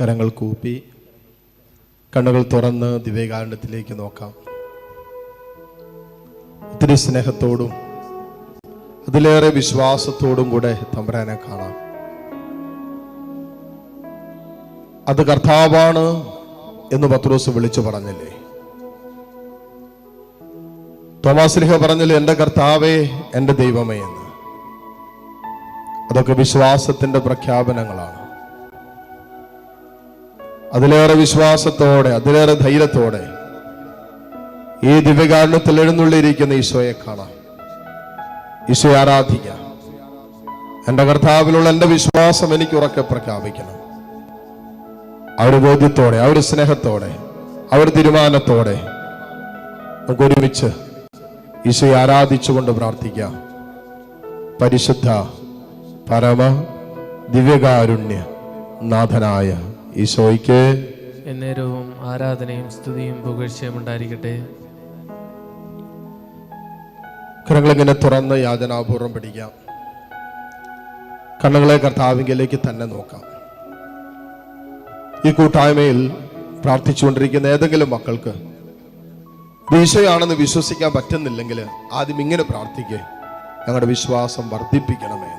കരങ്ങൾ കൂപ്പി കണ്ണുകൾ തുറന്ന് ദിവ്യകാരണത്തിലേക്ക് നോക്കാം. ഒത്തിരി സ്നേഹത്തോടും അതിലേറെ വിശ്വാസത്തോടും കൂടെ തമ്പുരാനെ കാണാം. അത് കർത്താവാണ് എന്ന് പത്രോസ് വിളിച്ചു പറഞ്ഞില്ലേ? തോമാസ് ലിഹ പറഞ്ഞില്ലേ എന്റെ കർത്താവേ എന്റെ ദൈവമേ എന്ന്. അതൊക്കെ വിശ്വാസത്തിന്റെ പ്രഖ്യാപനങ്ങളാണ്. അതിലേറെ വിശ്വാസത്തോടെ അതിലേറെ ധൈര്യത്തോടെ ഈ ദിവ്യകാരണത്തിൽ എഴുന്നള്ളിയിരിക്കുന്ന ഈശോയെ കാണാം. ഈശോയെ ആരാധിക്കാം. എന്റെ കർത്താവിലുള്ള എന്റെ വിശ്വാസം എനിക്ക് ഉറക്കെ പ്രഖ്യാപിക്കണം. ആ ഒരു ബോധ്യത്തോടെ ആ ഒരു സ്നേഹത്തോടെ ആ ഒരു തീരുമാനത്തോടെ നമുക്ക് ഒരുമിച്ച് ഈശോയെ ആരാധിച്ചുകൊണ്ട് പ്രാർത്ഥിക്കാം. പരിശുദ്ധ പരമ ദിവ്യകാരുണ്യ നാഥനായ ഈശോയ്ക്ക് എന്നേരവും ആരാധനയും സ്തുതിയും പുകഴ്ചയും ഉണ്ടായിരിക്കട്ടെ. കരങ്ങളിങ്ങനെ തുറന്ന് യാചനാപൂർവം പിടിക്കാം. കണ്ണുകളെ കർത്താവിങ്കിലേക്ക് തന്നെ നോക്കാം. ഈ കൂട്ടായ്മയിൽ പ്രാർത്ഥിച്ചുകൊണ്ടിരിക്കുന്ന ഏതെങ്കിലും മക്കൾക്ക് ഈശോയാണെന്ന് വിശ്വസിക്കാൻ പറ്റുന്നില്ലെങ്കിൽ ആദ്യം ഇങ്ങനെ പ്രാർത്ഥിക്കേ. ഞങ്ങളുടെ വിശ്വാസം വർദ്ധിപ്പിക്കണമേ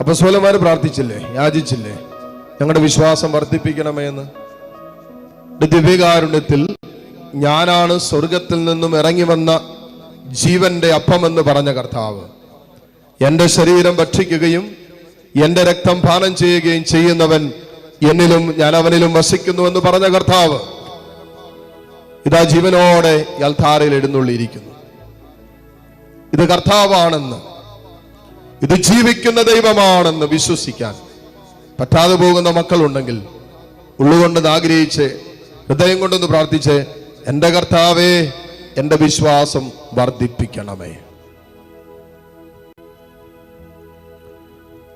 അപ്പൊ സോലമാര് പ്രാർത്ഥിച്ചില്ലേ? യാചിച്ചില്ലേ? ഞങ്ങളുടെ വിശ്വാസം വർദ്ധിപ്പിക്കണമേ എന്ന് ദിവ്യകാരുണ്യത്തിൽ ഞാനാണ് സ്വർഗത്തിൽ നിന്നും ഇറങ്ങി വന്ന ജീവന്റെ അപ്പമെന്ന് പറഞ്ഞ കർത്താവ്. എന്റെ ശരീരം ഭക്ഷിക്കുകയും എന്റെ രക്തം പാനം ചെയ്യുകയും ചെയ്യുന്നവൻ എന്നിലും ഞാൻ അവനിലും വസിക്കുന്നു എന്ന് പറഞ്ഞ കർത്താവ്. ഇതാ ജീവനോടെ യൽധാരയിൽ എഴുന്നള്ളിയിരിക്കുന്നു. ഇത് കർത്താവാണെന്ന് ഇത് ജീവിക്കുന്ന ദൈവമാണെന്ന് വിശ്വസിക്കാൻ പറ്റാതെ പോകുന്ന മക്കളുണ്ടെങ്കിൽ ഉള്ളുകൊണ്ടെന്ന് ആഗ്രഹിച്ച് ഹൃദയം കൊണ്ടൊന്ന് പ്രാർത്ഥിച്ച് എന്റെ കർത്താവേ എന്റെ വിശ്വാസം വർദ്ധിപ്പിക്കണമേ.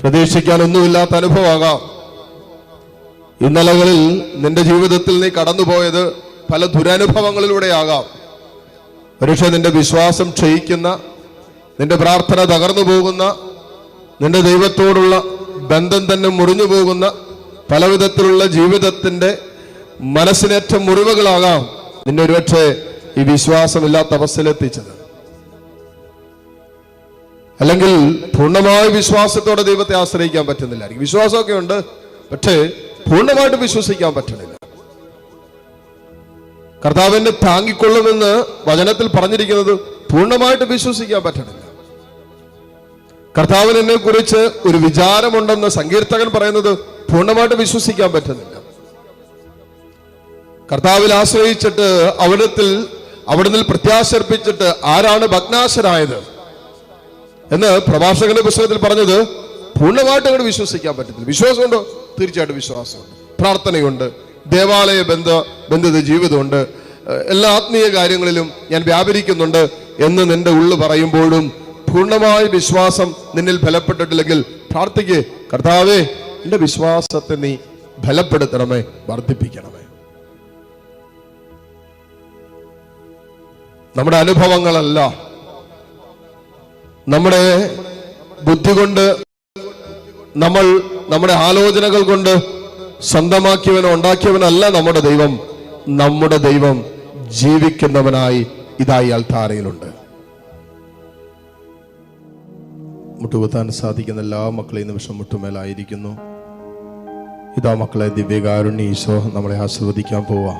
പ്രതീക്ഷിക്കാൻ ഒന്നുമില്ലാത്ത അനുഭവമാകാം. ഇന്നലകളിൽ നിന്റെ ജീവിതത്തിൽ നീ കടന്നുപോയത് പല ദുരനുഭവങ്ങളിലൂടെയാകാം. ഒരുപക്ഷെ നിന്റെ വിശ്വാസം ക്ഷയിക്കുന്ന നിന്റെ പ്രാർത്ഥന തകർന്നു പോകുന്ന നിന്റെ ദൈവത്തോടുള്ള ബന്ധം തന്നെ മുറിഞ്ഞു പോകുന്ന പലവിധത്തിലുള്ള ജീവിതത്തിന്റെ മനസ്സിനേറ്റ മുറിവുകളാകാം നിന്നെ ഒരുപക്ഷെ ഈ വിശ്വാസമില്ലാത്ത അവസ്ഥയിലെത്തിച്ചത് അല്ലെങ്കിൽ പൂർണമായ വിശ്വാസത്തോടെ ദൈവത്തെ ആശ്രയിക്കാൻ പറ്റുന്നില്ല. വിശ്വാസമൊക്കെ ഉണ്ട് പക്ഷേ പൂർണമായിട്ട് വിശ്വസിക്കാൻ പറ്റുന്നില്ല. കർത്താവിനെ താങ്ങിക്കൊള്ളുമെന്ന് വചനത്തിൽ പറഞ്ഞിരിക്കുന്നത് പൂർണമായിട്ട് വിശ്വസിക്കാൻ പറ്റണില്ല കർത്താവിന് എന്നെ കുറിച്ച് ഒരു വിചാരമുണ്ടെന്ന് സങ്കീർത്തകൻ പറയുന്നത് പൂർണമായിട്ട് വിശ്വസിക്കാൻ പറ്റുന്നില്ല. കർത്താവിൽ ആശ്രയിച്ചിട്ട് അവിടത്തിൽ അവിടുന്ന് പ്രത്യാശർപ്പിച്ചിട്ട് ആരാണ് ഭഗ്നാശരായത്? എന്ന് പ്രഭാഷകന്റെ പുസ്തകത്തിൽ പറഞ്ഞത് പൂർണമായിട്ട് അങ്ങോട്ട് വിശ്വസിക്കാൻ പറ്റത്തില്ല. വിശ്വാസമുണ്ടോ? തീർച്ചയായിട്ടും വിശ്വാസമുണ്ട്. പ്രാർത്ഥനയുണ്ട്. ദേവാലയ ബന്ധ ബന്ധിത ജീവിതമുണ്ട്. എല്ലാ ആത്മീയ കാര്യങ്ങളിലും ഞാൻ വ്യാപരിക്കുന്നുണ്ട് എന്ന് നിന്റെ ഉള്ളു പറയുമ്പോഴും പൂർണമായ വിശ്വാസം നിന്നിൽ ബലപ്പെട്ടിട്ടില്ലെങ്കിൽ പ്രാർത്ഥിക്ക് കർത്താവേ എന്റെ വിശ്വാസത്തെ നീ ബലപ്പെടുത്തണമേ വർദ്ധിപ്പിക്കണമേ. നമ്മുടെ അനുഭവങ്ങളല്ല. നമ്മുടെ ബുദ്ധി കൊണ്ട് നമ്മൾ നമ്മുടെ ആലോചനകൾ കൊണ്ട് സ്വന്തമാക്കിയവനോ ഉണ്ടാക്കിയവനല്ല നമ്മുടെ ദൈവം. നമ്മുടെ ദൈവം ജീവിക്കുന്നവനായി ഇതായി അൽത്താരയിലുണ്ട്. മുട്ടുകുത്താൻ സാധിക്കുന്ന എല്ലാ മക്കളെയും നിമിഷം മുട്ടുമേലായിരിക്കുന്നു. ഇതാ മക്കളെ ദിവ്യകാരുണ്യ ഈശോ നമ്മളെ ആശീർവദിക്കാൻ പോവാ.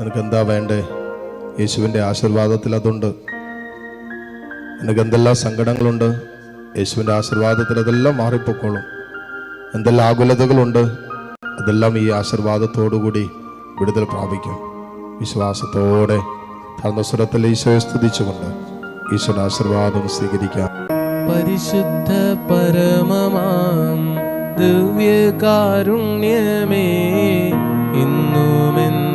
നിനക്ക് എന്താ വേണ്ടേ? യേശുവിന്റെ ആശീർവാദത്തിൽ അതുണ്ട്. നിനക്ക് എന്തെല്ലാം സങ്കടങ്ങളുണ്ട്? യേശുവിന്റെ ആശീർവാദത്തിൽ അതെല്ലാം മാറിപ്പോക്കോളും. എന്തെല്ലാം ആകുലതകളുണ്ട്? അതെല്ലാം ഈ ആശീർവാദത്തോടുകൂടി വിടുതൽ പ്രാപിക്കും. വിശ്വാസത്തോടെ ധർമ്മസ്വരത്തിൽ സ്വരത്തിൽ ഈശോയെ സ്തുതിച്ചുകൊണ്ട് ഈശോയുടെ ആശീർവാദം സ്വീകരിക്കാം. പരിശുദ്ധ പരമമാം ദിവ്യകാരുണ്യമേ ഇന്നുമെന്നും